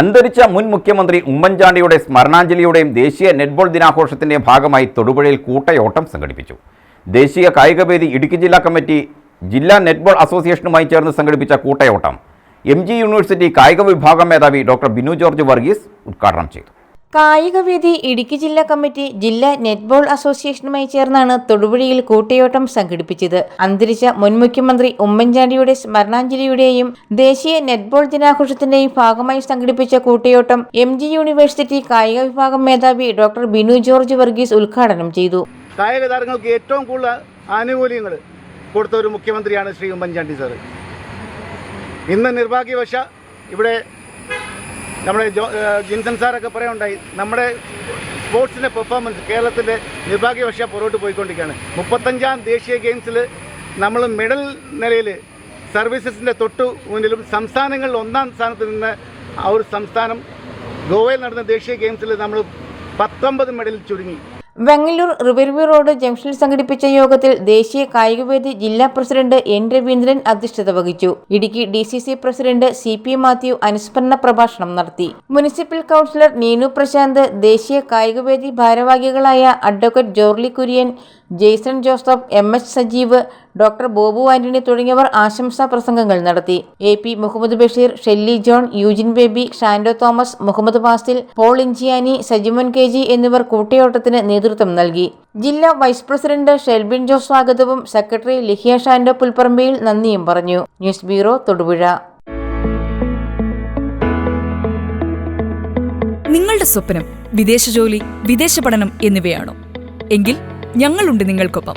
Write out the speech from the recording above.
അന്തരിച്ച മുൻ മുഖ്യമന്ത്രി ഉമ്മൻചാണ്ടിയുടെ സ്മരണാഞ്ജലിയുടെയും ദേശീയ നെറ്റ്ബോൾ ദിനാഘോഷത്തിന്റെ ഭാഗമായി തൊടുപുഴയിൽ കൂട്ടയോട്ടം സംഘടിപ്പിച്ചു. ദേശീയ കായികവേദി ഇടുക്കി ജില്ലാ കമ്മിറ്റി ജില്ലാ നെറ്റ്ബോൾ അസോസിയേഷനുമായി ചേർന്ന് സംഘടിപ്പിച്ച കൂട്ടയോട്ടം എം ജി യൂണിവേഴ്സിറ്റി കായിക വിഭാഗം മേധാവി ഡോക്ടർ ബിനു ജോർജ് വർഗീസ് ഉദ്ഘാടനം ചെയ്തു. കായികവേദി ഇടുക്കി ജില്ലാ കമ്മിറ്റി ജില്ലാ നെറ്റ്ബോൾ അസോസിയേഷനുമായി ചേർന്നാണ് തൊടുപുഴയിൽ കൂട്ടയോട്ടം സംഘടിപ്പിച്ചത്. അന്തരിച്ച മുൻ മുഖ്യമന്ത്രി ഉമ്മൻചാണ്ടിയുടെ സ്മരണാഞ്ജലിയുടെയും ദേശീയ നെറ്റ്ബോൾ ദിനാഘോഷത്തിന്റെയും ഭാഗമായി സംഘടിപ്പിച്ച കൂട്ടയോട്ടം എം ജി യൂണിവേഴ്സിറ്റി കായിക വിഭാഗം മേധാവി ഡോക്ടർ ബിനു ജോർജ് വർഗീസ് ഉദ്ഘാടനം ചെയ്തു. കായിക താരങ്ങൾക്ക് ഏറ്റവും കൂടുതൽ ആനുകൂല്യങ്ങൾ കൊടുത്ത ഒരു മുഖ്യമന്ത്രിയാണ് ശ്രീ ഉമ്മൻചാണ്ടി സാർ ഇന്ന് നിർഭാഗ്യവശ ഇവിടെ നമ്മുടെ ജിൻസൺ സാറൊക്കെ പറയുണ്ടായി നമ്മുടെ സ്പോർട്സിന്റെ പെർഫോമൻസ് കേരളത്തിന്റെ നിർഭാഗ്യവശ പുറകോട്ട് പോയിക്കൊണ്ടിരിക്കുകയാണ്. മുപ്പത്തഞ്ചാം ദേശീയ ഗെയിംസിൽ നമ്മൾ മെഡൽ നിലയിൽ സർവീസസിന്റെ തൊട്ടു മുന്നിലും സംസ്ഥാനങ്ങളിൽ ഒന്നാം സ്ഥാനത്ത് നിന്ന് ആ ഒരു സംസ്ഥാനം ഗോവയിൽ നടന്ന ദേശീയ ഗെയിംസിൽ നമ്മൾ പത്തൊമ്പത് മെഡൽ ചുരുങ്ങി. വെങ്ങല്ലൂർ റിവർവ്യൂ റോഡ് ജംഗ്ഷനിൽ സംഘടിപ്പിച്ച യോഗത്തിൽ ദേശീയ കായികവേദി ജില്ലാ പ്രസിഡന്റ് എൻ രവീന്ദ്രൻ അധ്യക്ഷത വഹിച്ചു. Idukki D C C president C P Mathew അനുസ്മരണ പ്രഭാഷണം നടത്തി. മുനിസിപ്പൽ കൗൺസിലർ നീനു പ്രശാന്ത് ദേശീയ കായികവേദി ഭാരവാഹികളായ advocate Jorly Kurian Jaison Joseph M H Sajeev doctor Bobu Antony തുടങ്ങിയവർ ആശംസാ പ്രസംഗങ്ങൾ നടത്തി. A P Muhammad Basheer Shelly John Eugene Baby Shando Thomas Muhammad Fazil Paul Inchiyani Sajimon K G എന്നിവർ കൂട്ടയോട്ടത്തിന് നേതൃത്വം നൽകി. ജില്ലാ വൈസ് പ്രസിഡന്റ് ഷെൽബിൻ ജോസ് സ്വാഗതവും സെക്രട്ടറി ലിഹിയ ഷാൻഡോ പുൽപ്പറമ്പയിൽ നന്ദിയും പറഞ്ഞു. News bureau Thodupuzha. നിങ്ങളുടെ സ്വപ്നം വിദേശ ജോലി വിദേശ പഠനം എന്നിവയാണോ? എങ്കിൽ ഞങ്ങളുണ്ട് നിങ്ങൾക്കൊപ്പം.